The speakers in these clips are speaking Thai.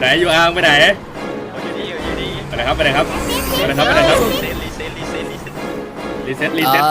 ไหนอยู่อาร์มไปไหนอยู่นี่อยู่นี่ไปไหนครับไปไหนครับไปไหนครับไปไหนครับเซนรีเซนรีเซนรีเซนรีเซ็ตรีเซ็ต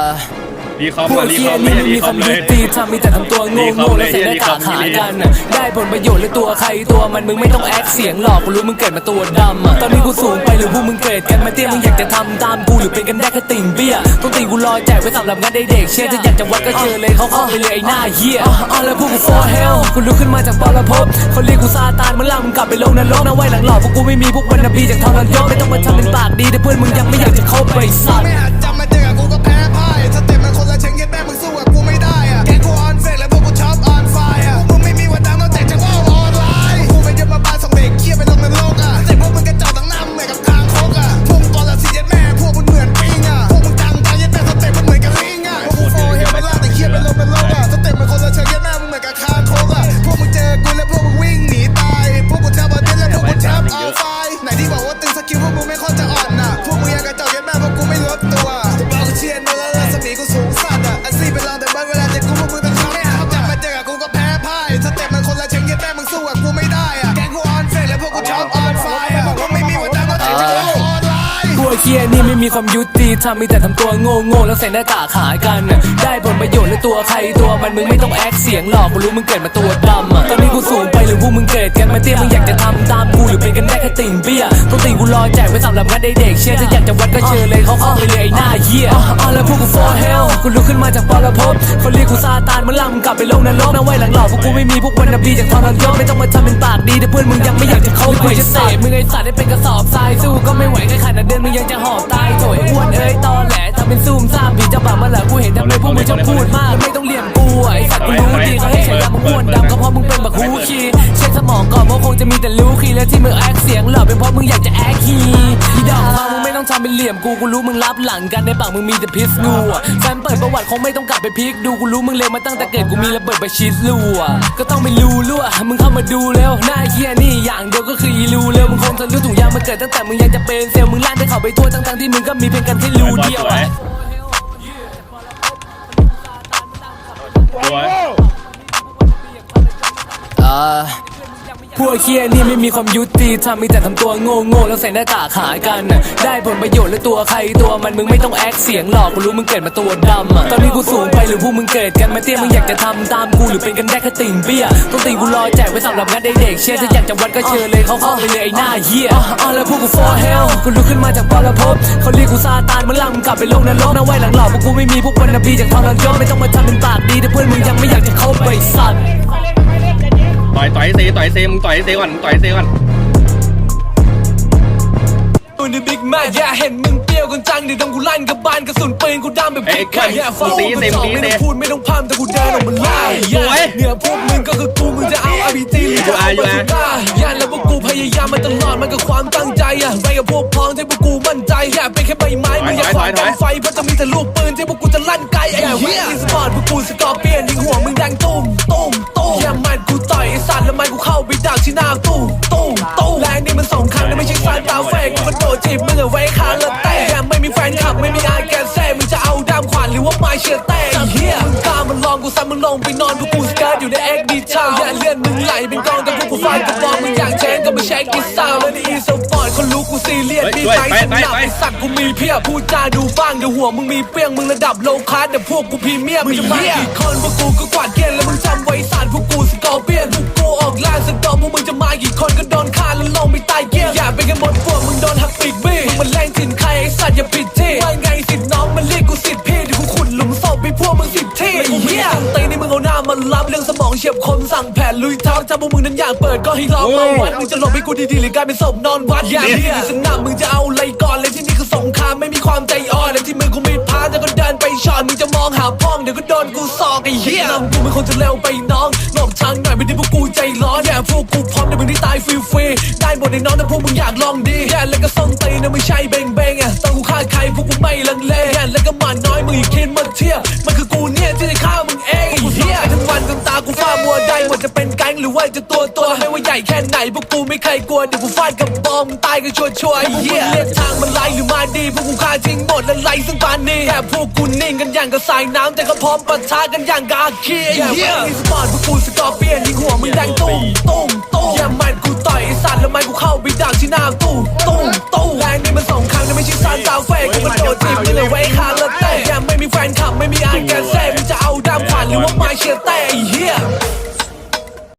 รีคอมพวมากรีเคีคยอมนี่ไม่ไม่ใช่รีมีคคอวามมเลยุยติธรรมมีแต่ทำตัวโง่โง่และเสียหน้ากากหากันน่ะได้ผลประโยชน์หรือตัวใครตัวมันมึงไม่ต้องแอคเสียงหลอกกูรู้มึงเกิดมาตัวดำอะตอนนี้กูสูงไปหรือพวกมึงเกิดกันมาเตี้ยมึงอยากจะทำตามกูหรือเป็นกันได้แค่ติ่งเบี้ยต้องตีกูรอแจกไว้สำหรับงานเด็กๆเชื่อถ้าอยากจะวัดก็เจอเลยเขาเข้าไปเลยไอ้หน้าเหี้ยอะแล้วพวกกู for hell กูลุกขึ้นมาจากปรภพเขาเรียกกูซาตานมึงล่ามึงกลับไปลงนรกนะไว้หลังหลอกพวกกูไม่มีพวกวันนบีจากทรยศไม่ต้องมาทำเป็นปากดีแต่เพื่อนมึงยังไม่อยากจะเข้าไปสัตว์ ไม่อาจจำมาเจ ฮียนี่ไม่มีความยุติธรรมมีแต่ทำตัวโง่โง่แล้วใส่หน้ากากขายกันน่ะได้ผลประโยชน์หรือตัวใครตัวมันมึงไม่ต้องแอคเสียงหลอกกูรู้มึงเกิดมาตัวดำอะตอนนี้กูสูงไปหรือพวกมึงเกิดกันมาเตี้ยมึงอยากจะทำตามกูหรือเป็นกันได้แค่ติ่งเบี้ยต้องตีกูรอแจกไว้สำหรับงานเด็กเชื่อถ้าอยากจะวัดก็เชิญเลยเขาเข้าไปเลยไอ้หน้าเหี้ยอะแล้วพวกกู for hell กูลุกขึ้นมาจากปรภพเขาเรียกกูซาตานมึงล่ามึงกลับไปลงนรกนะไว้หลังหลอกพวกกูไม่มีพวกวันนบีจากทรยศไม่ต้องมาทำเป็นปากดีแต่เพื่อนมึงยังไม่อยากจะเข้าไปจะเสพมึงไอ้สัตว์ได้เป็นกระสอบทรายสู้ หอบตายโถยอ้วนเอ้ยตอแหลทำเป็นซูมซ่ามผีจะบามาแหรอกูเห็นทำไมพวกมึงชอบพูดมาก ไม่ต้องเลี่ยมกูไอ้สัตว์กูรู้ดีเขาให้ฉันทำมึงอ้วนดำก็เพราะมึงเป็นบักฮูคีเช ก่อนเพราคงจะมีแต่รู้คีและที่มึงแอคเสียงหล่อเป็นเพราะมึงอยากจะแอคคีอีดอกฟังมึงไม่ต้องทำเป็นเหลี่ยมกูกูรู้มึงรับหลังกันในปากมึงมีแต่พิษงูแฟนเปิดประวัติคงไม่ต้องกลับไปพลิกดูกูรู้มึงเลวมาตั้งแต่เกิดกูมีระเบิดไปชิดรั่วก็ต้องไปรูรัวมึงเข้ามาดูแล้วหน้าเฮียนี่อย่างเดียวก็คืออีรูเร็วมึงคงจะรู้ถุงยางมาเกิดตั้งแต่มึงยังจะเป็นเซลล์มึงลั่นได้เข้าไปทั่วทั้งๆที่มึงก็มีเพียงกันแค่รูเดียวอะตัว พวกเคียนี่ไม่มีความยุติธรรมมีแต่ทำตัวโง่โง่แล้วใส่หน้ากากขายกัน ได้ผลประโยชน์หรือตัวใครตัวมันมึงไม่ต้องแอคเสียงหลอกกูรู้มึงเกิดมาตัวดำตอนนี้กูสูงไปหรือพวกมึงเกิดกันมาเตี้ยมึงอยากจะทำตามกูหรือเป็นกันได้แค่ติ่งเบี้ยต้องตีกูรอแจกไว้สำหรับงานเด็กเชื่อถ้าอยากจะวัดก็เชิญเลยเขาเข้าไปเลยไอ้หน้าเหี้ยอะแล้วพวกกู for hell กูลุกขึ้นมาจากปรภพเขาเรียกกูซาตานมึงล่ามึงกลับไปโลงนรกนะไว้หลังหลอกพวกกูไม่มีพวกวันนบีจากทรยศไม่ต้องมาทำเป็นปากดีแต่เพื่อนมึงยังไม่อยากจะเข้าไปสัตว อยต่อยเซต่อยเซมึงต่อยเซก่อนมึงต่อยเซก่อนตูนในบิ๊กแมทอย่าเห็นมึงเปรี้ยวกันจังเดี๋ยวต้องกูลั่นกับบานกระสุนปืนกูดำแบบพริกไข่แย่ฟ้าไม่ต้องพูดไม่ต้องพามแต่กูเดินออกมาไล่เนี่ยพวกมึงก็คือกูมึงจะเอาอาร์บีจีหรือจะเอาบาซูก้าย่านแล้วพวกกูพยายามมาตลอดมันก็ความตั้งใจอะไปกับพวกพ้องที่พวกกูมั่นใจอย่าเป็นแค่ใบไม้มึงอย่าขวางกันไฟเพราะจะมีแต่ลูกปืนที่พวกกูจะลั่นไกลไอ้เหี้ยสปอร์ตพวกกูสกอร์เปียนยิงหัวมึงดังตุ้ ไม่มีอาแกนแซ่มึงจะเอาดามขวานหรือว่าไม้เชียร์แต่เฮียมึงกล้ามันลองกูซ้ำมึงลงไปนอนพวกกูสเกิร์ตอยู่ในเอ็กดีเช้าอย่าเลื่อนมึงไหลเป็นกองแต่พวกกูฟาดกระบอกมึงอย่างแชงก็ไม่ใช่กิสาวแล้วในอีสปอร์ตคนรู้กูซีเรียสมีไฟสนับไอสัตว์กูมีเพียบพูดจาดูบ้างเดี๋ยวหัวมึงมีเปี้ยงมึงระดับโลคาร์ดเดี๋ยวพวกกูพรีเมียมมึงจะมากี่คนพวกกูก็ ที่ว่าไงสิทธิ์น้องมันเรียกกูสิทธิ์พี่เดี๋ยวกูขุดหลุมศพไปพวกมึงสิบที่ไอ้เหี้ยตีนี่มึงเอาหน้ามันรับเรื่องสมองเฉียบคมสั่งแผนลุยทับถ้าพวกมึงนั้นอยากเปิดก็ให้ลองมาวัดมึงจะหลบให้กูดีๆหรือกลายเป็นศพนอนวัดอย่าเหี้ยสนามมึงจะเอาอะไรก่อนเลยที่นี่คือสงครามไม่มีความใจอ่อนเลยที่มือกูมีดพาแต่ก็เดินไปช็อตมึงจะมองหาพ้องเดี๋ยวก็โดนกูซอกไอ้เหี้ยนำกูเป็นคนจะเร็วไปน้องหลบทางหน่อยไม่ได้พวกกูใจร้อนแย่พวกกูพร้อมเดี๋ยวมึงได้ตายฟรีๆได้หมดในน้องแต่พวกมึงอยากลองดีแย่แล้วก็ส่งตีนะไม่ใช่เบงเบงอะ พวกกูไม่ลังเลแย่แล้วก็มันน้อยมึงอีกคิดมาเทียมันคือกูเนี่ยที่จะฆ่ามึงเองไอ้เหี้ยทั้งวันทั้งตากูฟ้ามัวได้หมดจะเป็นแก๊งหรือว่าจะตัวตัวไม่ว่าใหญ่แค่ไหนพวกกูไม่เคยกลัวเดี๋ยวกูฟาดกับบอมตายก็ชัวชัวร์ๆไอ้เหี้ยเลือกทางมันไล่หรือมาดีพวกกูฆ่าทิ้งหมดและไล่ซึ่งปานนี้แค่พวกกูนิ่งกันอย่างกับสายน้ำแต่ก็พร้อมปะทะกันอย่างกาคีไอ้เหี้ยสปอร์ตพวกกูสกอร์เปียนยิงหัวมึงแดงตุ้มตุ้มตุ้มอย่ามันกูต่อยไอ้สัตว์แล้วมันที่หน้าตู้ตู้ตู้แรงนี่มันส เ